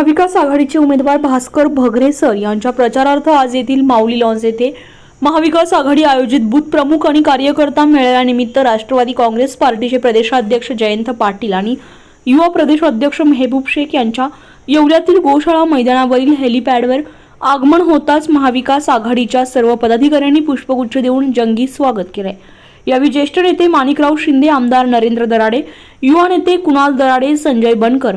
महाविकास आघाडीचे उमेदवार भास्कर भगरेसर यांच्या प्रचारार्थ आज येथील माऊली लॉन्स येथे महाविकास आघाडी आयोजित बूथ प्रमुख आणि कार्यकर्ता मेळाव्यानिमित्त राष्ट्रवादी काँग्रेस पार्टीचे प्रदेशाध्यक्ष जयंत पाटील आणि युवा प्रदेश अध्यक्ष मेहबूब शेख यांच्या येवल्यातील गोशाळा मैदानावरील हेलिपॅडवर आगमन होताच महाविकास आघाडीच्या सर्व पदाधिकाऱ्यांनी पुष्पगुच्छ देऊन जंगी स्वागत केले. यावेळी ज्येष्ठ नेते माणिकराव शिंदे आमदार नरेंद्र दराडे युवा नेते कुणाल दराडे संजय बनकर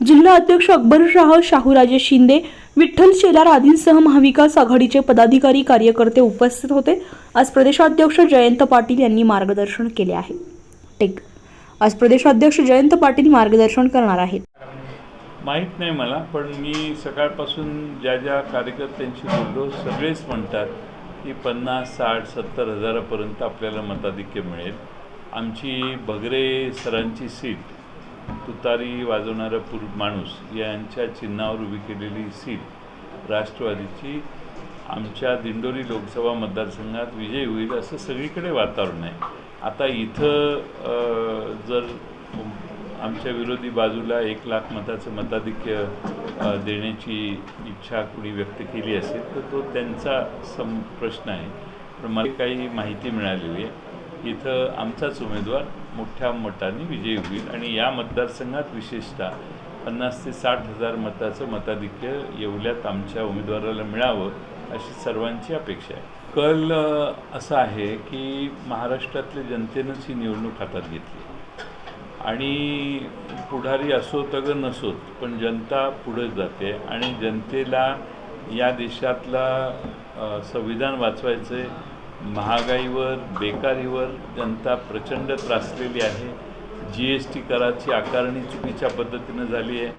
जिल्हा अध्यक्ष अकबरशाह शाहूराजे शिंदे विठ्ठल शेलार आदींसह महाविकास आघाडीचे पदाधिकारी कार्यकर्ते उपस्थित होते. आज प्रदेशाध्यक्ष जयंत पाटील यांनी मार्गदर्शन केले आहे. टेक. आज प्रदेशाध्यक्ष जयंत पाटील मार्गदर्शन करणार आहेत. माहीत नाही मला पण मी सकाळपासून ज्या ज्या कार्यकर्त्यांशी बोललो सगळेच म्हणतात की पन्नास साठ सत्तर हजारापर्यंत आपल्याला मताधिक्य मिळेल. आमची बगरे सरांची सीट तुतारी वाजवणारा पुर माणूस यांच्या चिन्हावर उभी केलेली सीट राष्ट्रवादीची आमच्या दिंडोरी लोकसभा मतदारसंघात विजय होईल असं सगळीकडे वातावरण आहे. आता इथं जर आमच्या विरोधी बाजूला एक लाख मताचं मताधिक्य देण्याची इच्छा कुणी व्यक्त केली असेल तर तो त्यांचा सम प्रश्न आहे. पण मला काही माहिती मिळालेली आहे. इथं आमचाच उमेदवार मोठ्या मताने विजयी होईल आणि या मतदारसंघात विशेषतः पन्नास ते साठ हजार मताचं मताधिक्य येवल्यात आमच्या उमेदवाराला मिळावं अशी सर्वांची अपेक्षा आहे. कल असं असा आहे की महाराष्ट्रातल्या जनतेनंच ही निवडणूक हातात घेतली. आणि पुढारी असोत अगं नसोत पण जनता पुढे जाते आणि जनतेला या देशातला संविधान वाचवायचं आहे महागाईवर बेकारीवर जनता प्रचंड त्रासलेली आहे. जी एस टी कराची आकारणी चुकीच्या पद्धतीनं झाली आहे.